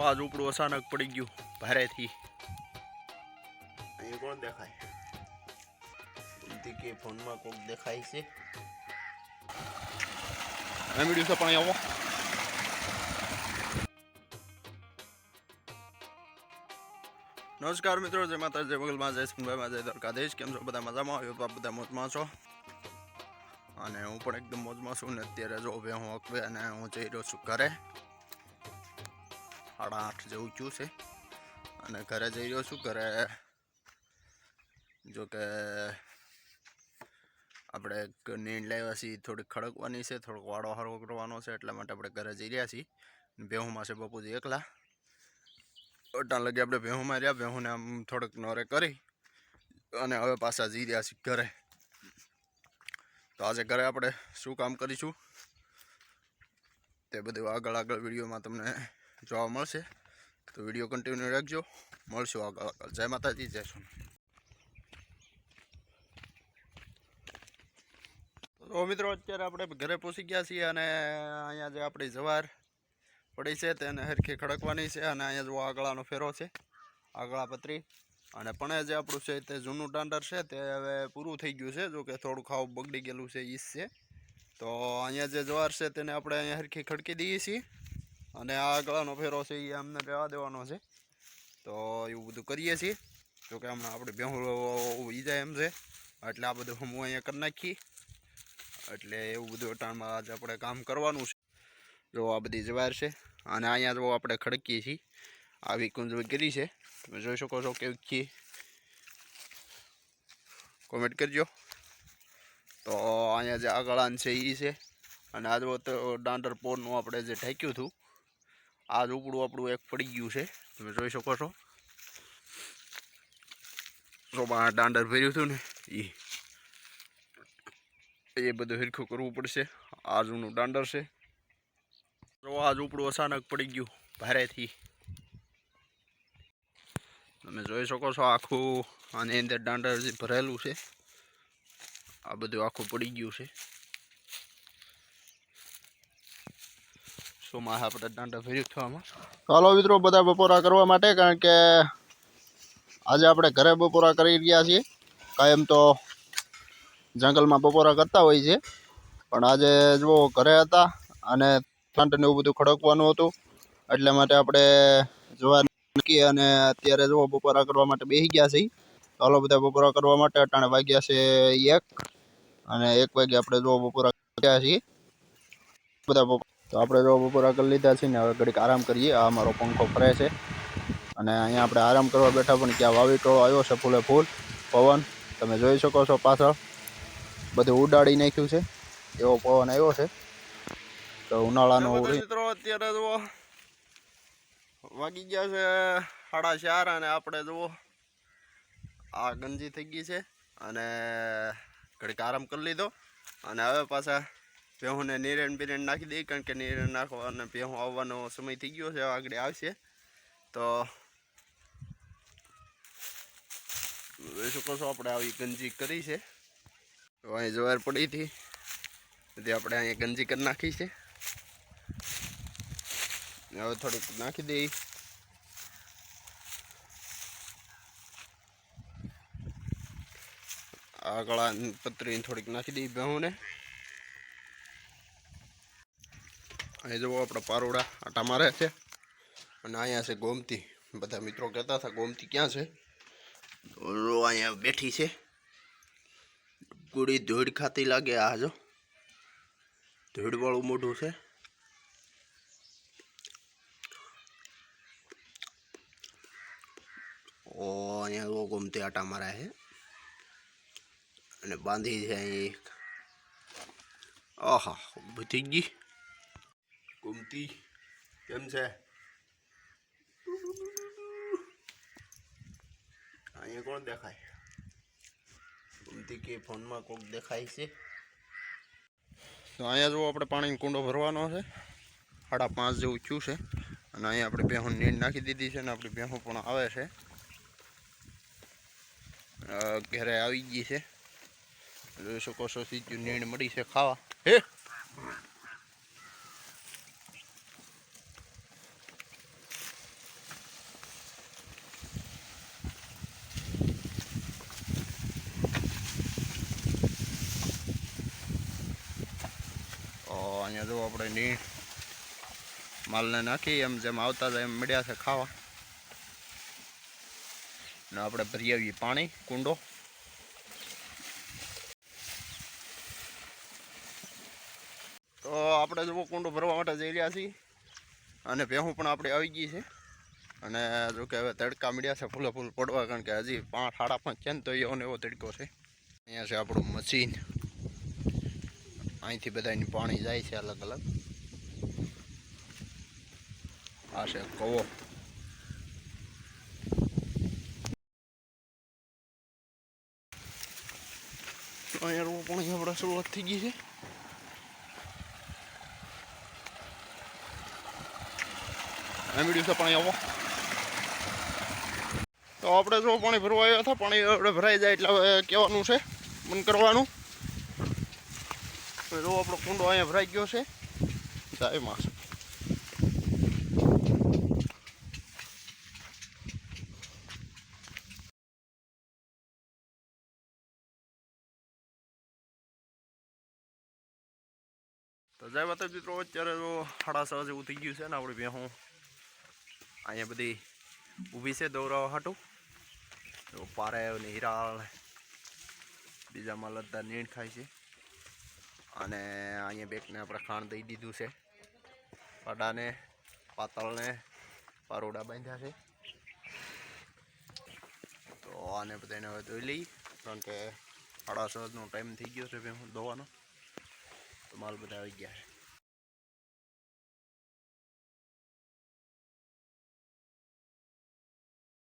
આ ઝૂંપડું અચાનક પડી ગયું ભારેથી. અહીં કોણ દેખાય? કે ફોનમાં કોક દેખાય છે? એમ છે પાણી આવો. નમસ્કાર મિત્રો જય માતા જય મગલમાં જય સિંહભાઈમાં જય દ્વારકાધીશ. કેમ છો? બધા મજામાં? આવ્યો તો આપ બધા મોજમાં છો. અને હું પણ એકદમ મોજમાં છું ને અત્યારે જો હવે હું અકવે અને હું જઈ રહ્યો છું ઘરે. સાડા આઠ જેવું થયું છે. અને ઘરે જઈ રહ્યો છું. ઘરે જો કે આપણે નીંદ લાવ્યા છીએ થોડીક ખડકવાની છે, થોડોક વાળો હારો કરવાનો છે, એટલા માટે આપણે ઘરે જઈ રહ્યા છીએ. બેહુમાં છે બાપુજી એકલા. અટાણ લગી આપણે ભેહુમાં રહ્યા. ભેહુને આમ થોડુંક નોરે કરી અને હવે પાછા જઈ રહ્યા છીએ ઘરે. તો આજે ઘરે આપણે શું કામ કરીશું? તે બધું આગળ આગળ વિડીયોમાં તમને જોવા મળશે. તો વીડિયો કન્ટિન્યુ રાખજો. મળશું આગળ. આગળ જય માતાજી, જય સોના તો મિત્રો, અત્યારે આપણે ઘરે પહોંચી ગયા છીએ અને અહીંયા જે આપણી જવાર પડી છે તેને હરખી ખડકવાની છે અને અહીંયા જો આગળાનો ફેરો છે આગળા પતરી અને પણ જે આપણું છે તે જૂનું ટાંડર છે તે હવે પૂરું થઈ ગયું છે, જો કે થોડું ખાવું બગડી ગયેલું છે ઈસ છે. તો અહીંયા જે જવાર છે તેને આપણે અહીંયા હરખી ખડકી દઈએ છીએ. અને આગળનો ફેરો છે એ અમને રહેવા દેવાનો છે. તો એવું બધું કરીએ છીએ. જોકે હમણાં આપણે બેહું ઈજા એમ છે. એટલે આ બધું હું અહીંયા કરી નાખી એટલે એવું બધું અટાણમાં આજે આપણે કામ કરવાનું છે. જો આ બધી જવાર છે. અને અહીંયા જો આપણે ખડકીએ છીએ. આવી કુંજવી કરી છે. તમે જોઈ શકો છો કેવી કી કોમેન્ટ કરજો. તો અહીંયા જે આગળાન છે એ છે. અને આજે તો દાંડર પોરનું આપણે જે ઢાંક્યું હતું આ ઝૂંપડું આપણું એક પડી ગયું છે. તમે જોઈ શકો છો. આ દાંડર ભર્યું હતું ને એ એ બધું હિરખું કરવું પડશે. આ જૂનું દાંડર છે. તો આ ઝૂંપડું અચાનક પડી ગયું ભારેથી. તમે જોઈ શકો છો આખું, આની અંદર દાંડર જે ભરેલું છે. આ બધું આખું પડી ગયું છે. શું માં આપણે દાંડા ભર્યું થવામાં ચાલો મિત્રો, બધા બપોરા કરવા માટે, કારણ કે આજે આપણે ઘરે બપોરા કરી રહ્યા છીએ. કાયમ તો જંગલમાં બપોરા કરતા હોય છે. પણ આજે જુઓ, ઘરે હતા અને પ્લાન્ટને એવું બધું ખડકવાનું હતું. એટલા માટે આપણે જોવા નક્કી અને અત્યારે જુઓ, બપોરા કરવા માટે બેસી ગયા છીએ. ચાલો બધા બપોરા કરવા માટે અટાણે વાગ્યા છે એક. અને એક વાગે આપણે જો બપોરા કર્યા છીએ. બધા બપોર તો આપણે જો બપોરા કરી લીધા છે ને હવે ઘડીક આરામ કરીએ. આ અમારો પંખો ફરે છે. અને અહીંયા આપણે આરામ કરવા બેઠા પણ ક્યાં વાવીટોળો આવ્યો છે ફૂલે ફૂલ. પવન તમે જોઈ શકો છો પાછળ. બધું ઉડાડી નાખ્યું છે. એવો પવન આવ્યો છે. તો ઉનાળાનો મિત્રો અત્યારે જુઓ. વાગી ગયા છે સાડા ચાર અને આપણે જુઓ. આ ગંજી થઈ ગઈ છે. અને ઘડીક આરામ કરી લીધો. અને હવે પાછા ભેહુંને નીરેણ બિરણ નાખી દઈ કારણ કે નીરેણ નાખવા અને ભેહું આવવાનો સમય થઈ ગયો છે આગળ આવશે. તો શું કહો આપણે આવી ગંજી કરી છે. તો અહીં જવાર પડી હતી. બધી આપણે અહીંયા ગંજી કરી નાખી છે. હવે થોડીક નાખી દઈ. આગળ પતરી થોડીક નાખી દઈ ભેહુંને. અહીં જુઓ આપણા પારોડા આટા મારે છે અને અહીંયા છે ગોમતી. બધા મિત્રો કહેતા હતા ગોમતી ક્યાં છે? તો અહીંયા બેઠી છે. કુડી ધૂળ ખાતી લાગે આ જો. ધૂળવાળું મોઢું છે. ઓ, અહીંયા જો ગોમતી આટા મારે છે. અને બાંધી છે અહીં એક. આહા ઊભી થઈ ગઈ. ગોમતી. કેમ છે? અહીંયા કોણ દેખાય? ગુમતી કે ફોનમાં કોક દેખાય છે? તો અહીંયા જો આપણે પાણીનો કુંડો ભરવાનો છે. સાડા પાંચ જેવું થયું છે. અને અહીંયા આપણે બેહું નીંદ નાખી દીધી છે અને આપણી બેહું પણ આવે છે. ઘરે આવી ગઈ છે. જોઈ શકો છો, સીધું નીણ મળી છે ખાવા. હે? જો આપણે નીણ માલને નાખી એમ જેમ આવતા હતા એમ મળ્યા છે ખાવા. ને આપણે ભરી આવીએ પાણી, કુંડો. તો આપણે જો કુંડો ભરવા માટે જઈ રહ્યા છીએ. અને ભેહું પણ આપણે આવી ગઈ છે. અને જો કે હવે તડકા મળ્યા છે ફૂલે ફૂલ પડવા, કારણ કે હજી પાંચ, સાડા પાંચ છે ને તો એવો ને એવો તડકો છે. અહીંયા છે આપણું મશીન. અહીંથી બધાની પાણી જાય છે અલગ અલગ. આ છે કવો. અહીંયા રોવા પાણી આપણે શરૂઆત થઈ ગઈ છે. એમ દિવસે પાણી આવો. તો આપણે જો પાણી ભરવા આવ્યા હતા, પાણી આપણે ભરાઈ જાય એટલે હવે કહેવાનું છે, બંધ કરવાનું. તો જો આપણો કુંડો અહીંયા ભરાઈ ગયો છે. જાય માસ તો જય માતા મિત્રો, અત્યારે તો સાડા છ જેવું થઈ ગયું છે ને આપણે બે હું અહીંયા બધી ઊભી છે દોરાવા હાટું. તો પારે ને હિરાળ, બીજામાં લદ્દા નીણ ખાય છે. અને અહીંયા બેકને આપણે ખાણ દઈ દીધું છે. પડાને પાતળને પારોડા બાંધ્યા છે. તો આને બધાને હવે ધોઈ લઈ, કારણ કે સાડા ટાઈમ થઈ ગયો છે ધોવાનો. તો માલ બધા આવી ગયા છે.